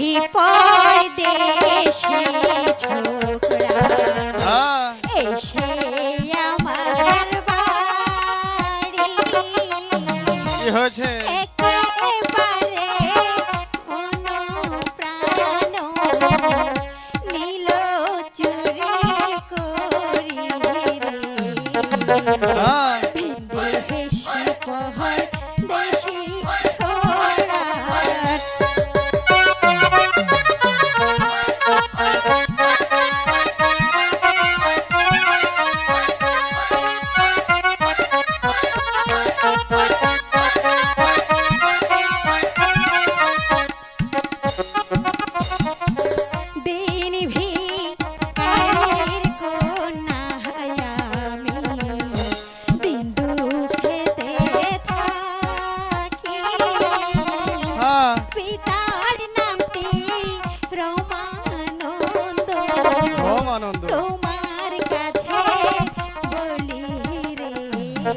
বুঝি পরদেশে ছোকরা হয়েছে?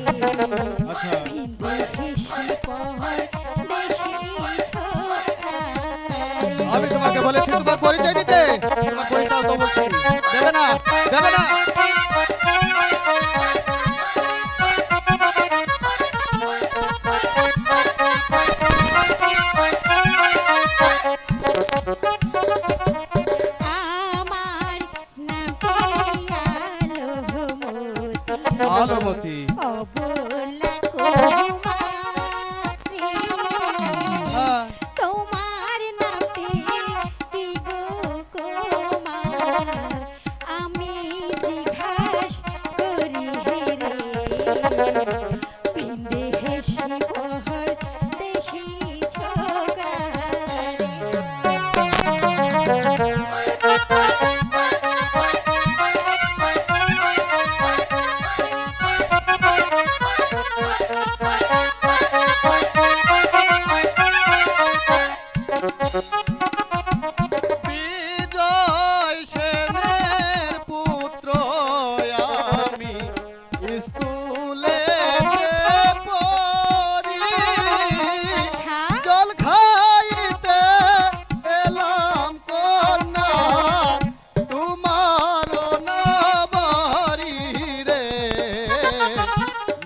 আচ্ছা। আমি তোমাকে বলেছি তোমার পরিচয় দিতে। তোমার পরিচয় দেবে না দেবে না। Oh,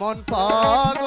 মন পাগল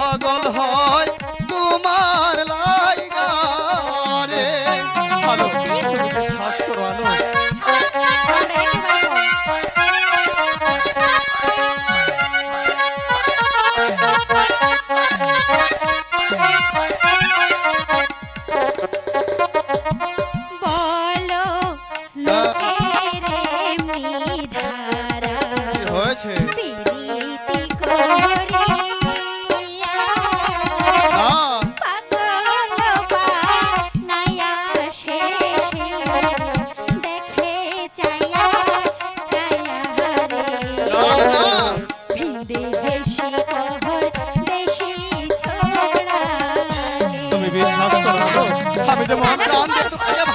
পাগল হয় তোমার লাইগারে ভালো।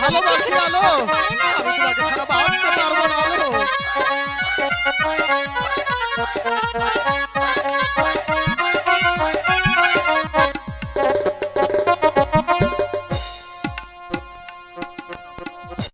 ভালোবাসি আলো। আমি তোমাকে ছাড়া বাঁচতে পারব না আলো।